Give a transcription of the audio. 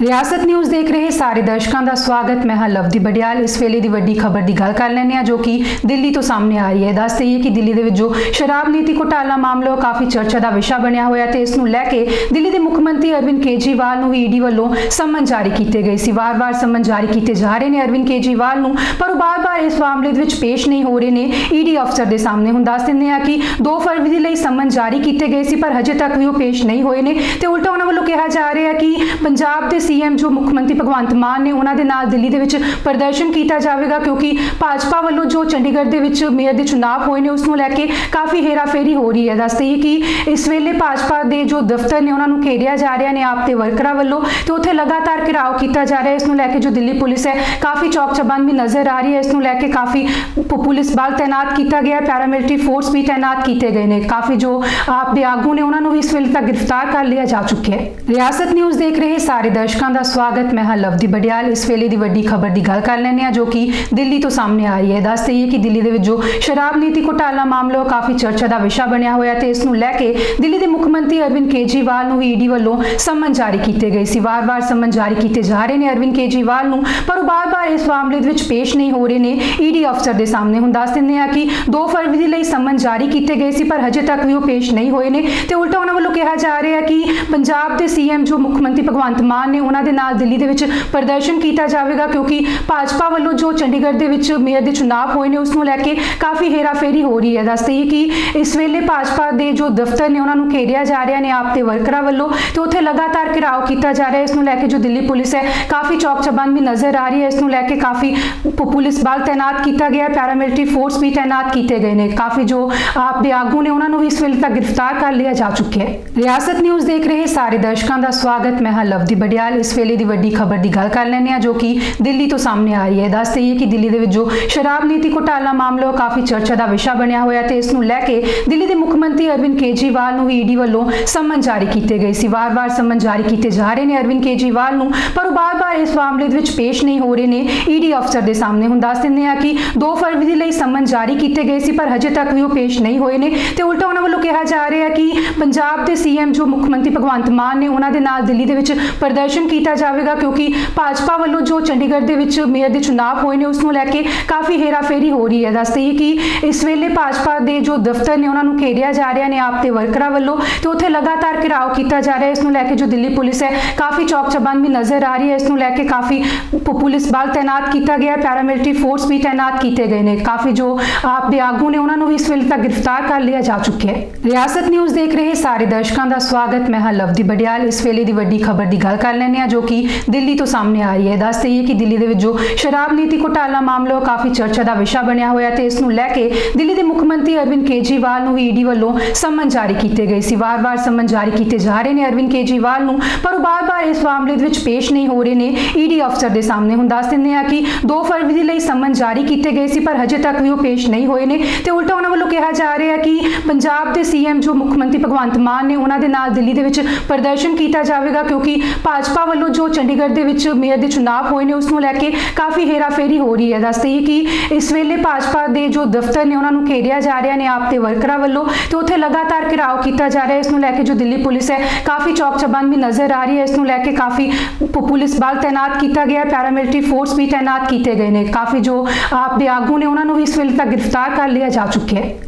ਰਿਆਸਤ ਨਿਊਜ਼ ਦੇਖ ਰਹੇ ਸਾਰੇ ਦਰਸ਼ਕਾਂ ਦਾ ਸਵਾਗਤ। ਮੈਂ ਹਾਂ ਲਵਦੀ ਬੜਿਆਲ ਇਸ ਵੇਲੇ ਦੀ ਵੱਡੀ ਖਬਰ ਦੀ ਗੱਲ ਕਰ ਲੈਂਦੇ ਹਾਂ, ਜੋ ਕਿ ਦਿੱਲੀ ਤੋਂ ਸਾਹਮਣੇ ਆ ਰਹੀ ਹੈ। ਦੱਸ ਦਈਏ ਕਿ ਦਿੱਲੀ ਦੇ ਵਿੱਚ ਜੋ ਸ਼ਰਾਬ ਨੀਤੀ ਘੁਟਾਲਾ ਮਾਮਲਾ ਕਾਫੀ ਚਰਚਾ ਦਾ ਵਿਸ਼ਾ ਬਣਿਆ ਹੋਇਆ ਤੇ ਇਸ ਨੂੰ ਲੈ ਕੇ ਦਿੱਲੀ ਦੇ ਮੁੱਖ ਮੰਤਰੀ ਅਰਵਿੰਦ ਕੇਜਰੀਵਾਲ ਨੂੰ ਵੀ ਈਡੀ ਵੱਲੋਂ ਸਮਨ ਜਾਰੀ ਕੀਤੇ ਗਏ ਸੀ। ਵਾਰ-ਵਾਰ ਸਮਨ ਜਾਰੀ ਕੀਤੇ ਜਾ ਰਹੇ ਨੇ ਅਰਵਿੰਦ ਕੇਜਰੀਵਾਲ ਨੂੰ, ਪਰ ਉਹ ਬਾਰ-ਬਾਰ ਇਸ ਮਾਮਲੇ ਦੇ ਵਿੱਚ ਪੇਸ਼ ਨਹੀਂ ਹੋ ਰਹੇ ਨੇ। ਈਡੀ ਅਫਸਰ ਦੇ ਸਾਹਮਣੇ ਹੁਣ ਦੱਸ ਦਿੰਦੇ ਹਾਂ ਕਿ 2 ਫਰਵਰੀ ਦੇ ਲਈ ਸਮਨ ਜਾਰੀ ਕੀਤੇ ਗਏ ਸੀ, ਪਰ ਹਜੇ ਤੱਕ ਵੀ ਉਹ ਪੇਸ਼ ਨਹੀਂ ਹੋਏ ਨੇ। ਤੇ ਉਲਟਾ ਉਹਨਾਂ ਵੱਲੋਂ ਕਿਹਾ ਜਾ ਰਿਹਾ ਕਿ ਪੰਜਾਬ ਦੇ ਸੀਐਮ ਜੋ ਮੁੱਖ ਮੰਤਰੀ ਭਗਵੰਤ ਮਾਨ ਨੇ ਉਹਨਾਂ ਦੇ ਨਾਲ ਦਿੱਲੀ ਦੇ ਵਿੱਚ ਪ੍ਰਦਰਸ਼ਨ ਕੀਤਾ ਜਾਵੇਗਾ, ਕਿਉਂਕਿ ਭਾਜਪਾ ਵੱਲੋਂ ਜੋ ਚੰਡੀਗੜ੍ਹ ਦੇ ਵਿੱਚ ਮੇਅਰ ਦੇ ਚੁਣਾਵ ਹੋਏ ਨੇ, ਉਸ ਨੂੰ ਲੈ ਕੇ ਕਾਫੀ ਹੇਰਾਫੇਰੀ ਹੋ ਰਹੀ ਹੈ। ਦੱਸਦੇ ਹੀ ਕਿ ਇਸ ਵੇਲੇ ਭਾਜਪਾ ਦੇ ਜੋ ਦਫ਼ਤਰ ਨੇ, ਉਹਨਾਂ ਨੂੰ ਘੇਰਿਆ ਜਾ ਰਿਹਾ ਨੇ ਆਪ ਦੇ ਵਰਕਰਾਂ ਵੱਲੋਂ ਤੇ ਉੱਥੇ ਲਗਾਤਾਰ ਘਿਰਾਓ ਕੀਤਾ ਜਾ ਰਿਹਾ ਇਸ ਨੂੰ ਲੈ ਕੇ ਜੋ ਦਿੱਲੀ ਪੁਲਿਸ ਹੈ, ਕਾਫੀ ਚੌਕ ਚਬੰਦ ਵੀ ਨਜ਼ਰ ਆ ਰਹੀ ਹੈ। ਇਸ ਨੂੰ ਲੈ ਕੇ ਕਾਫੀ ਪੁਲਿਸ ਬਲ ਤਾਇਨਾਤ ਕੀਤਾ ਗਿਆ ਹੈ। ਪੈਰਾਮਿਲਟਰੀ ਫੋਰਸ ਵੀ ਤਾਇਨਾਤ ਕੀਤੇ ਗਏ ਨੇ। ਕਾਫੀ ਜੋ ਆਪ ਦੇ ਆਗੂ ਨੇ, ਉਹਨਾਂ ਨੂੰ ਵੀ ਇਸ ਵੇਲੇ ਤੱਕ ਗ੍ਰਿਫਤਾਰ ਕਰ ਲਿਆ ਜਾ ਚੁੱਕਿਆ ਹੈ। ਰਿਆਸਤ ਨਿਊਜ਼ ਦੇਖ ਰਹੇ ਸਾਰੇ ਦਰਸ਼ਕ। ਦਾ ਸਵਾਗਤ। ਮੈਂ ਹਾਂ ਲਵਦੀ ਬੜਿਆਲ ਇਸ ਵੇਲੇ ਦੀ ਵੱਡੀ ਖਬਰ ਦੀ ਗੱਲ ਕਰ ਲੈਂਦੇ ਹਾਂ, ਜੋ ਕਿ ਦਿੱਲੀ ਤੋਂ ਸਾਹਮਣੇ ਆ ਰਹੀ ਹੈ। ਦੱਸ ਦਈਏ ਕਿ ਦਿੱਲੀ ਦੇ ਵਿੱਚ ਜੋ ਸ਼ਰਾਬ ਨੀਤੀ ਘੁਟਾਲਾ ਮਾਮਲਾ ਕਾਫੀ ਚਰਚਾ ਦਾ ਵਿਸ਼ਾ ਬਣਿਆ ਹੋਇਆ ਤੇ ਇਸ ਨੂੰ ਲੈ ਕੇ ਦਿੱਲੀ ਦੇ ਮੁੱਖ ਮੰਤਰੀ ਅਰਵਿੰਦ ਕੇਜਰੀਵਾਲ ਨੂੰ ਵੀ ਈਡੀ ਵੱਲੋਂ ਸੰਮਨ ਜਾਰੀ ਕੀਤੇ ਗਏ ਸੀ। ਵਾਰ-ਵਾਰ ਸੰਮਨ ਜਾਰੀ ਕੀਤੇ ਜਾ ਰਹੇ ਨੇ ਅਰਵਿੰਦ ਕੇਜਰੀਵਾਲ ਨੂੰ, ਪਰ ਉਹ ਬਾਰ-ਬਾਰ ਇਸ ਮਾਮਲੇ ਦੇ ਵਿੱਚ ਪੇਸ਼ ਨਹੀਂ ਹੋ ਰਹੇ ਨੇ। ਈਡੀ ਅਫਸਰ ਦੇ ਸਾਹਮਣੇ ਹੁਣ ਦੱਸ ਦਿੰਦੇ ਆ ਕਿ 2 ਫਰਵਰੀ ਲਈ ਸਮਨ ਜਾਰੀ ਕੀਤੇ ਗਏ ਸੀ, ਪਰ ਹਜੇ ਤੱਕ ਵੀ ਉਹ ਪੇਸ਼ ਨਹੀਂ ਹੋਏ ਨੇ। ਤੇ ਉਲਟਾ ਉਹਨਾਂ ਵੱਲੋਂ ਕਿਹਾ ਜਾ ਰਿਹਾ ਕਿ ਪੰਜਾਬ ਦੇ ਸੀਐਮ ਜੋ ਮੁੱਖ ਮੰਤਰੀ ਭਗਵੰਤ ਮਾਨ ਨੇ ਉਹਨਾਂ ਦੇ ਨਾਲ ਦਿੱਲੀ ਦੇ ਵਿੱਚ ਪ੍ਰਦਰਸ਼ਨ ਕੀਤਾ ਜਾਵੇਗਾ, ਕਿਉਂਕਿ ਭਾਜਪਾ ਵੱਲੋਂ ਜੋ ਚੰਡੀਗੜ੍ਹ ਦੇ ਵਿੱਚ ਮੇਅਰ ਦੇ ਚੁਣਾਵ ਹੋਏ ਨੇ, ਉਸ ਨੂੰ ਲੈ ਕੇ ਕਾਫੀ ਹੇਰਾਫੇਰੀ ਹੋ ਰਹੀ ਹੈ। ਦੱਸਦੇ ਕਿ ਇਸ ਵੇਲੇ ਭਾਜਪਾ ਦੇ ਜੋ ਦਫ਼ਤਰ ਨੇ, ਉਹਨਾਂ ਨੂੰ ਘੇਰਿਆ ਜਾ ਰਿਹਾ ਨੇ ਆਪ ਦੇ ਵਰਕਰਾਂ ਵੱਲੋਂ ਤੇ ਉੱਥੇ ਲਗਾਤਾਰ ਘਿਰਾਓ ਕੀਤਾ ਜਾ ਰਿਹਾ ਹੈ। ਇਸ ਨੂੰ ਲੈ ਕੇ ਜੋ ਦਿੱਲੀ ਪੁਲਿਸ ਹੈ, ਕਾਫੀ ਚੌਕ ਚਬੰਦ ਵੀ ਨਜ਼ਰ ਆ ਰਹੀ ਹੈ। ਇਸ ਨੂੰ ਲੈ ਕੇ ਕਾਫੀ ਪੁਲਿਸ ਬਲ ਤਾਇਨਾਤ ਕੀਤਾ ਗਿਆ ਹੈ। ਪੈਰਾਮਿਲਟਰੀ ਫੋਰਸ ਵੀ ਤਾਇਨਾਤ ਕੀਤੇ ਗਏ ਨੇ। ਕਾਫੀ ਜੋ ਆਪ ਦੇ ਆਗੂ ਨੇ, ਉਹਨਾਂ ਨੂੰ ਵੀ ਇਸ ਵੇਲੇ ਤੱਕ ਗ੍ਰਿਫਤਾਰ ਕਰ ਲਿਆ ਜਾ ਚੁੱਕਿਆ ਹੈ। ਰਿਆਸਤ ਨਿਊਜ਼ ਦੇਖ ਰਹੇ ਸਾਰੇ ਦਰਸ਼ਕਾਂ ਦਾ ਸਵਾਗਤ। ਮੈਂ ਹਾਂ ਲਵਦੀ ਬੜਿਆਲ ਇਸ ਵੇਲੇ ਦੀ ਵੱਡੀ ਖਬਰ ਦੀ ਗੱਲ ਕਰ ਲੈਂਦੇ ਹਾਂ ਜੋ ਕਿ ਦਿੱਲੀ ਤੋਂ ਸਾਹਮਣੇ ਆ ਰਹੀ ਹੈ। ਦੱਸ ਦਈਏ ਕਿ ਦਿੱਲੀ ਦੇ ਵਿੱਚ ਜੋ ਸ਼ਰਾਬ ਨੀਤੀ ਘੁਟਾਲਾ ਮਾਮਲਾ ਕਾਫੀ ਚਰਚਾ ਦਾ ਵਿਸ਼ਾ ਬਣਿਆ ਹੋਇਆ ਤੇ ਇਸ ਨੂੰ ਲੈ ਕੇ ਦਿੱਲੀ ਦੇ ਮੁੱਖ ਮੰਤਰੀ ਅਰਵਿੰਦ ਕੇਜਰੀਵਾਲ ਨੂੰ ਈਡੀ ਵੱਲੋਂ ਸੰਮਨ ਜਾਰੀ ਕੀਤੇ ਗਏ ਸੀ। ਵਾਰ-ਵਾਰ ਸੰਮਨ ਜਾਰੀ ਕੀਤੇ ਜਾ ਰਹੇ ਨੇ ਅਰਵਿੰਦ ਕੇਜਰੀਵਾਲ ਨੂੰ, ਪਰ ਉਹ ਬਾਰ-ਬਾਰ ਇਸ ਮਾਮਲੇ ਦੇ ਵਿੱਚ ਪੇਸ਼ ਨਹੀਂ ਹੋ ਰਹੇ ਨੇ ਈਡੀ ਅਫਸਰ ਦੇ ਸਾਹਮਣੇ। ਹੁਣ ਦੱਸ ਦਿੰਦੇ ਆ ਕਿ 2 ਫਰਵਰੀ ਦੇ ਲਈ ਸਮਨ ਜਾਰੀ ਕੀਤੇ ਗਏ ਸੀ, ਪਰ ਹਜੇ ਤੱਕ ਵੀ ਉਹ ਪੇਸ਼ ਨਹੀਂ ਹੋਏ ਨੇ। ਤੇ ਉਲਟਾ ਉਹਨਾਂ ਵੱਲੋਂ ਕਿਹਾ ਜਾ ਰਿਹਾ ਕਿ ਪੰਜਾਬ ਦੇ ਸੀਐਮ ਜੋ ਮੁੱਖ ਮੰਤਰੀ ਭਗਵੰਤ ਮਾਨ ਨੇ, ਉਹਨਾਂ ਦੇ ਨਾਲ ਦਿੱਲੀ ਦੇ ਵਿੱਚ ਪ੍ਰਦਰਸ਼ਨ ਕੀਤਾ ਜਾਵੇਗਾ ਕਿਉਂਕਿ ਭਾਜਪਾ ਵੱਲੋਂ ਜੋ ਚੰਡੀਗੜ੍ਹ ਦੇ ਵਿੱਚ ਮੇਅਰ ਦੇ ਚੁਣਾਵ ਹੋਏ ਨੇ, ਉਸ ਨੂੰ ਲੈ ਕੇ ਕਾਫੀ ਹੇਰਾਫੇਰੀ ਹੋ ਰਹੀ ਹੈ। ਦੱਸਦੇ ਹੀ ਕਿ ਇਸ ਵੇਲੇ ਭਾਜਪਾ ਦੇ ਜੋ ਦਫ਼ਤਰ ਨੇ, ਉਹਨਾਂ ਨੂੰ ਘੇਰਿਆ ਜਾ ਰਿਹਾ ਨੇ ਆਪ ਦੇ ਵਰਕਰਾਂ ਵੱਲੋਂ ਤੇ ਉੱਥੇ ਲਗਾਤਾਰ ਘਿਰਾਓ ਕੀਤਾ ਜਾ ਰਿਹਾ ਹੈ। ਇਸ ਨੂੰ ਲੈ ਕੇ ਜੋ ਦਿੱਲੀ ਪੁਲਿਸ ਹੈ, ਕਾਫੀ ਚੌਕ ਚਬੰਦ ਵੀ ਨਜ਼ਰ ਆ ਰਹੀ ਹੈ। ਇਸ ਨੂੰ ਲੈ ਕੇ ਕਾਫੀ ਪੁਲਿਸ ਬਲ ਤਾਇਨਾਤ ਕੀਤਾ ਗਿਆ ਹੈ। ਪੈਰਾਮਿਲਟਰੀ ਫੋਰਸ ਵੀ ਤਾਇਨਾਤ ਕੀਤੇ ਗਏ ਨੇ। ਕਾਫੀ ਜੋ ਆਪ ਦੇ ਆਗੂ ਨੇ, ਉਹਨਾਂ ਨੂੰ ਵੀ ਇਸ ਵੇਲੇ ਤੱਕ ਗ੍ਰਿਫਤਾਰ ਕਰ ਲਿਆ ਜਾ ਚੁੱਕਿਆ ਹੈ। ਰਿਆਸਤ ਨਿਊਜ਼ ਦੇਖ ਰਹੇ ਸਾਰੇ ਦਰਸ਼ਕਾਂ ਦਾ ਸਵਾਗਤ। ਮੈਂ ਹਾਂ ਲਵਦੀ ਬੜਿਆਲ ਇਸ ਵੇਲੇ ਦੀ ਵੱਡੀ ਖਬਰ ਦੀ ਗੱਲ ਕਰ ਲੈਂਦੇ ਹਾਂ ਜੋ ਕਿ ਦਿੱਲੀ ਤੋਂ ਸਾਹਮਣੇ ਆ ਰਹੀ ਹੈ। ਦੱਸ ਦਈਏ ਕਿ ਦਿੱਲੀ ਦੇ ਵਿੱਚ ਜੋ ਸ਼ਰਾਬ ਨੀਤੀ ਘੁਟਾਲਾ ਮਾਮਲਾ ਕਾਫੀ ਚਰਚਾ ਦਾ ਵਿਸ਼ਾ ਬਣਿਆ ਹੋਇਆ ਤੇ ਇਸ ਨੂੰ ਲੈ ਕੇ ਦਿੱਲੀ ਦੇ ਮੁੱਖ ਮੰਤਰੀ ਅਰਵਿੰਦ ਕੇਜਰੀਵਾਲ ਨੂੰ ਈਡੀ ਵੱਲੋਂ ਸੰਮਨ ਜਾਰੀ ਕੀਤੇ ਗਏ ਸੀ। ਵਾਰ-ਵਾਰ ਸੰਮਨ ਜਾਰੀ ਕੀਤੇ ਜਾ ਰਹੇ ਨੇ ਅਰਵਿੰਦ ਕੇਜਰੀਵਾਲ ਨੂੰ, ਪਰ ਉਹ ਬਾਰ-ਬਾਰ ਇਸ ਮਾਮਲੇ ਦੇ ਵਿੱਚ ਪੇਸ਼ ਨਹੀਂ ਹੋ ਰਹੇ ਨੇ ਈਡੀ ਅਫਸਰ ਦੇ ਸਾਹਮਣੇ। ਹੁਣ ਦੱਸ ਦਿੰਦੇ ਆ ਕਿ 2 ਫਰਵਰੀ ਲਈ ਸਮਨ ਜਾਰੀ ਕੀਤੇ ਗਏ ਸੀ, ਪਰ ਹਜੇ ਤੱਕ ਵੀ ਉਹ ਪੇਸ਼ ਨਹੀਂ ਹੋਏ ਨੇ। ਤੇ ਉਲਟਾ ਉਹਨਾਂ ਵੱਲੋਂ ਕਿਹਾ ਜਾ ਰਿਹਾ ਕਿ ਪੰਜਾਬ ਦੇ ਸੀਐਮ ਜੋ ਮੁੱਖ ਮੰਤਰੀ ਭਗਵੰਤ ਮਾਨ ਨੇ, ਉਹਨਾਂ ਦੇ ਨਾਲ ਦਿੱਲੀ ਦੇ ਵਿੱਚ ਪ੍ਰਦਰਸ਼ਨ ਕੀਤਾ ਜਾਵੇਗਾ, ਕਿਉਂਕਿ ਭਾਜਪਾ ਵੱਲੋਂ ਜੋ ਚੰਡੀਗੜ੍ਹ ਦੇ ਵਿੱਚ ਮੇਅਰ ਦੇ ਚੁਣਾਵ ਹੋਏ ਨੇ, ਉਸ ਨੂੰ ਲੈ ਕੇ ਕਾਫੀ ਹੇਰਾਫੇਰੀ ਹੋ ਰਹੀ ਹੈ। ਦੱਸਦੇ ਹੀ ਕਿ ਇਸ ਵੇਲੇ ਭਾਜਪਾ ਦੇ ਜੋ ਦਫ਼ਤਰ ਨੇ, ਉਹਨਾਂ ਨੂੰ ਘੇਰਿਆ ਜਾ ਰਿਹਾ ਨੇ ਆਪ ਦੇ ਵਰਕਰਾਂ ਵੱਲੋਂ ਤੇ ਉੱਥੇ ਲਗਾਤਾਰ ਘਿਰਾਓ ਕੀਤਾ ਜਾ ਰਿਹਾ ਹੈ। ਇਸ ਨੂੰ ਲੈ ਕੇ ਜੋ ਦਿੱਲੀ ਪੁਲਿਸ ਹੈ, ਕਾਫੀ ਚੌਕ ਚਬੰਦ ਵੀ ਨਜ਼ਰ ਆ ਰਹੀ ਹੈ। ਇਸ ਨੂੰ ਲੈ ਕੇ ਕਾਫੀ ਪੁਲਿਸ ਬਲ ਤਾਇਨਾਤ ਕੀਤਾ ਗਿਆ ਹੈ। ਪੈਰਾਮਿਲਟਰੀ ਫੋਰਸ ਵੀ ਤਾਇਨਾਤ ਕੀਤੇ ਗਏ ਨੇ। ਕਾਫੀ ਜੋ ਆਪ ਦੇ ਆਗੂ ਨੇ, ਉਹਨਾਂ ਨੂੰ ਵੀ ਇਸ ਵੇਲੇ ਤੱਕ ਗ੍ਰਿਫਤਾਰ ਕਰ ਲਿਆ ਜਾ ਚੁੱਕਿਆ ਹੈ।